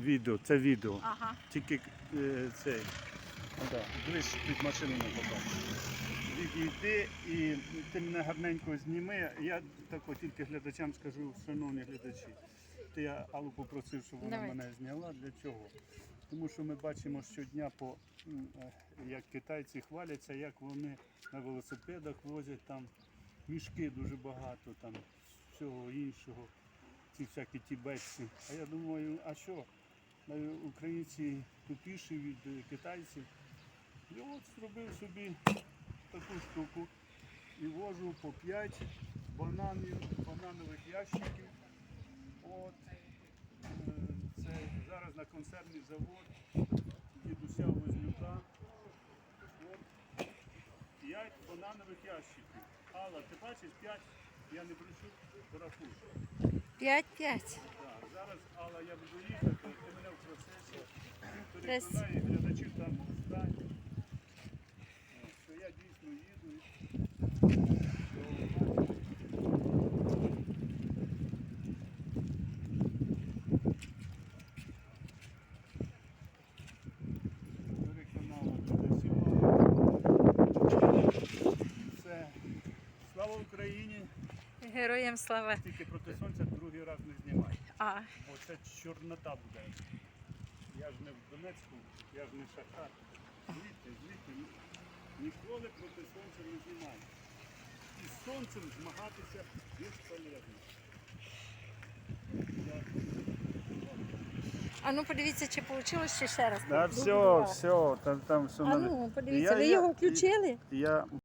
Відео, це відео. Ага. Тільки е, цей. Да, ближче під машину не попав. Відійди і ти мене гарненько зніми. Я тако тільки глядачам скажу, шановні глядачі. Ти я Аллу попросив, щоб вона Давайте. мене зняла. Для чого? Тому що ми бачимо щодня, по, м, е, як китайці хваляться, як вони на велосипедах возять там мішки дуже багато, там всього іншого, ці всякі тібетці. А я думаю, а що? Українці тупіші від китайців. І от зробив собі таку штуку і вожу по 5 бананів, бананових ящиків. От. Е, Це зараз на консервний завод дідуся Вознюка. От. 5 бананових ящиків. Алла, ти бачиш 5, я не брешу, порахуй. П'ять-п'ять. Так, зараз, Алла, я буду їхати, ти мене в процесі Раз. глядачів там стань. Що я дійсно їду. Все. Слава Україні! Героям слава. Тільки проти сонця другий раз не знімай. А, Бо це чорнота буде. Я ж не в Донецьку, я ж не шахтар. Звідти, звідти ніколи проти сонця не знімаю. І з сонцем змагатися безполезно. а ну подивіться, чи вийшло ще ще раз. Да, все, все, там, там все А ну, подивіться, Я- ви я- його включили? Я